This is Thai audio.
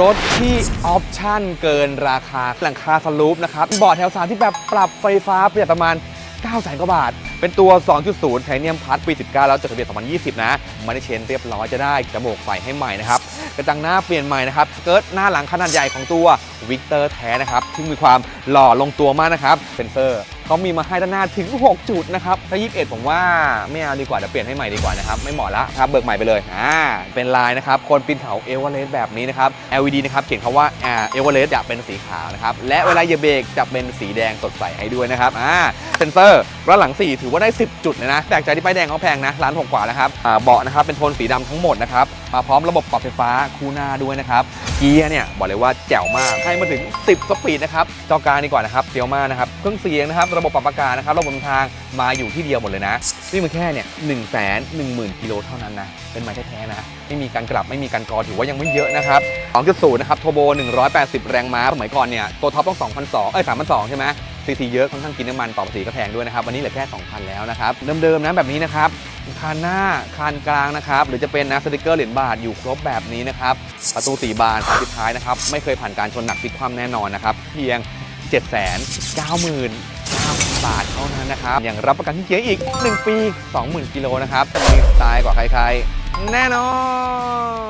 รถที่ออปชั่นเกินราคาหลังคาสลูปนะครับเบาะแถวสามที่แบบปรับไฟฟ้าประหยัดประมาณ 9 แสนกว่าบาท เป็นตัว 2.0 ไทเนียมพัทปี 19 แล้วจดทะเบียน 2020 นะมาในเชนเรียบร้อยจะได้จมูกใส่ให้ใหม่นะครับกระจังหน้าเปลี่ยนใหม่นะครับสเกิร์ตหน้าหลังขนาดใหญ่ของตัววิกเตอร์แท้นะครับที่มีความหล่อลงตัวมากนะครับเซนเซอร์ เขามีมาให้ด้านหน้าถึง 6 จุดนะครับถ้า 21 ผมว่าไม่เอาดีกว่าเดี๋ยวเปลี่ยนให้ใหม่ดีกว่านะครับไม่เหมาะละครับเบิกใหม่ไปเลยอ่าเป็นลายนะครับคนปีนเขาเอเวอเรสต์แบบนี้นะครับ LED นะครับเขียนคำว่าอ่าเอเวอเรสต์จะเป็นสีขาวนะครับและเวลาเหยียบเบรกจะเป็นสีแดงสดใสให้ด้วยนะครับอ่าเซนเซอร์ด้านหลัง 4 ถือว่าได้ 10 จุดเลยนะแปลกใจที่ป้ายแดงเขาแพงนะร้านหกกว่านะครับอ่าเบาะนะครับเป็นโทนสีดำทั้งหมดนะครับมาพร้อมระบบปรับไฟฟ้าคู่หน้าด้วยนะครับเกียร์เนี่ยบอกเลยว่าแจ๋วมากให้มาถึง 10 สปีดนะครับจอกลางดีกว่านะครับเฟี้ยวมากนะครับเครื่องเสียงนะครับระบบปรับอากาศนะครับระบบทางมาอยู่ที่เดียวหมดเลยนะนี่มันแค่เนี่ยหนึ่งแสนหนึ่งหมื่นกิโลเท่านั้นนะเป็นไม้แท้ๆนะไม่มีการกลับไม่มีการกรอถือว่ายังไม่เยอะนะครับ2.0นะครับโทโบ 180 แรงม้าสมัยก่อนเนี่ยตัวท็อปต้อง2,200เอ้ย3,200ใช่ไหมซีซีเยอะค่อนข้างกินน้ำมันต่อภาษีก็แพงด้วยนะครับวันนี้เหลือแค่2,000แล้วนะครับเดิมๆนะแบบนี้นะครับ คานหน้าคานกลางนะครับหรือจะเป็นนะสติกเกอร์เหรียญบาทอยู่ครบแบบนี้นะครับประตูสีบานสุดท้ายนะครับไม่เคยผ่านการชนหนักพลิกคว่ำแน่นอนนะครับเพียง 7 9 9 0 0 0บาทเท่านั้นนะครับยังรับประกันที่เกียร์อีก 1 ปี 20,000 กิโลนะครับมีสไตล์กว่าใครๆ แน่นอน